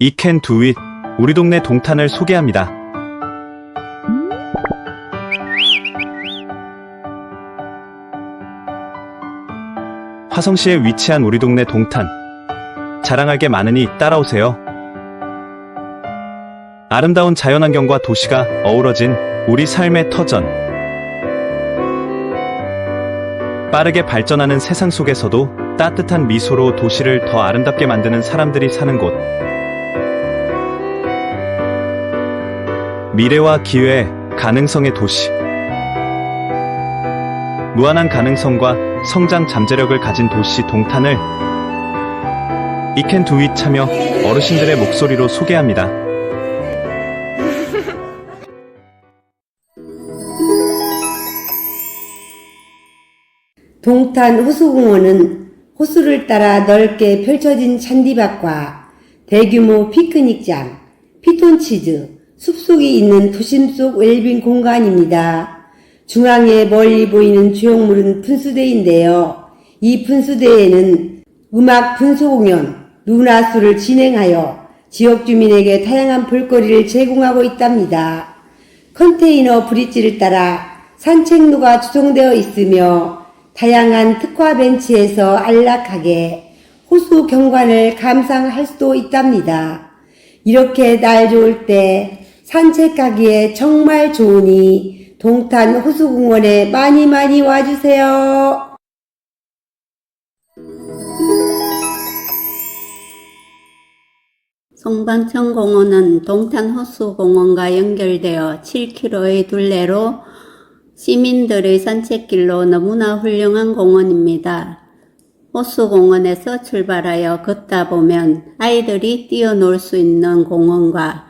이캔 두잇 우리 동네 동탄을 소개합니다. 화성시에 위치한 우리 동네 동탄. 자랑할 게 많으니 따라오세요. 아름다운 자연환경과 도시가 어우러진 우리 삶의 터전. 빠르게 발전하는 세상 속에서도 따뜻한 미소로 도시를 더 아름답게 만드는 사람들이 사는 곳. 미래와 기회, 가능성의 도시. 무한한 가능성과 성장 잠재력을 가진 도시 동탄을 이캔 두잇 참여 어르신들의 목소리로 소개합니다. 동탄 호수공원은 호수를 따라 넓게 펼쳐진 잔디밭과 대규모 피크닉장, 피톤치즈, 숲속이 있는 도심 속 웰빙 공간입니다. 중앙에 멀리 보이는 주역물은 분수대인데요. 이 분수대에는 음악 분수 공연, 루나수를 진행하여 지역 주민에게 다양한 볼거리를 제공하고 있답니다. 컨테이너 브릿지를 따라 산책로가 조성되어 있으며 다양한 특화 벤치에서 안락하게 호수 경관을 감상할 수도 있답니다. 이렇게 날 좋을 때 산책하기에 정말 좋으니 동탄 호수공원에 많이 많이 와주세요. 송방천 공원은 동탄 호수공원과 연결되어 7km의 둘레로 시민들의 산책길로 너무나 훌륭한 공원입니다. 호수공원에서 출발하여 걷다 보면 아이들이 뛰어놀 수 있는 공원과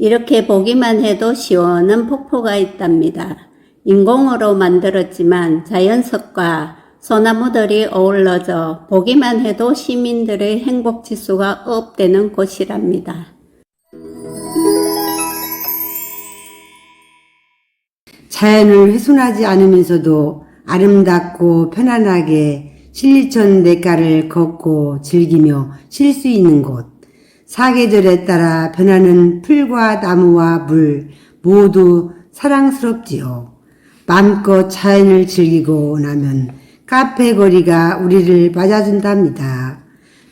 이렇게 보기만 해도 시원한 폭포가 있답니다. 인공으로 만들었지만 자연석과 소나무들이 어우러져 보기만 해도 시민들의 행복 지수가 업되는 곳이랍니다. 자연을 훼손하지 않으면서도 아름답고 편안하게 신리천 냇가를 걷고 즐기며 쉴 수 있는 곳. 사계절에 따라 변하는 풀과 나무와 물 모두 사랑스럽지요. 마음껏 자연을 즐기고 나면 카페 거리가 우리를 맞아준답니다.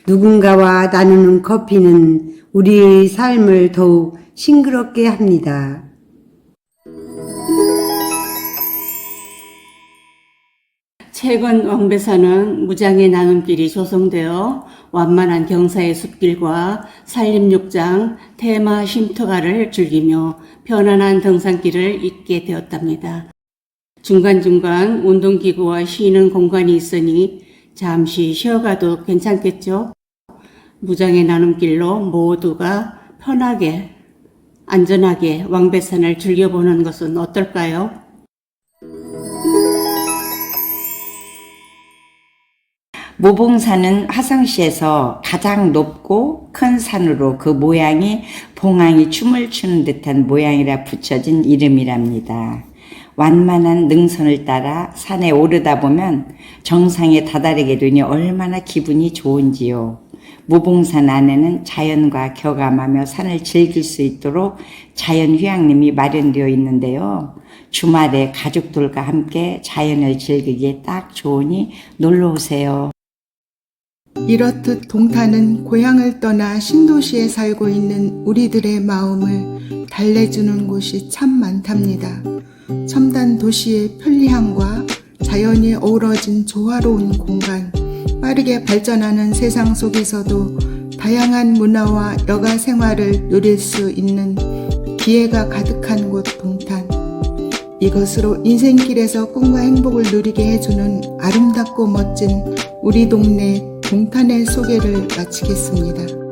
누군가와 나누는 커피는 우리의 삶을 더욱 싱그럽게 합니다. 최근 왕배사는 무장의 나눔길이 조성되어 완만한 경사의 숲길과 산림욕장, 테마 쉼터가를 즐기며 편안한 등산길을 잇게 되었답니다. 중간중간 운동기구와 쉬는 공간이 있으니 잠시 쉬어가도 괜찮겠죠? 무장의 나눔길로 모두가 편하게, 안전하게 왕배산을 즐겨보는 것은 어떨까요? 모봉산은 화성시에서 가장 높고 큰 산으로 그 모양이 봉황이 춤을 추는 듯한 모양이라 붙여진 이름이랍니다. 완만한 능선을 따라 산에 오르다 보면 정상에 다다르게 되니 얼마나 기분이 좋은지요. 모봉산 안에는 자연과 교감하며 산을 즐길 수 있도록 자연 휴양림이 마련되어 있는데요. 주말에 가족들과 함께 자연을 즐기기에 딱 좋으니 놀러 오세요. 이렇듯 동탄은 고향을 떠나 신도시에 살고 있는 우리들의 마음을 달래주는 곳이 참 많답니다. 첨단 도시의 편리함과 자연이 어우러진 조화로운 공간, 빠르게 발전하는 세상 속에서도 다양한 문화와 여가 생활을 누릴 수 있는 기회가 가득한 곳 동탄. 이것으로 인생길에서 꿈과 행복을 누리게 해주는 아름답고 멋진 우리 동네 동탄의 소개를 마치겠습니다.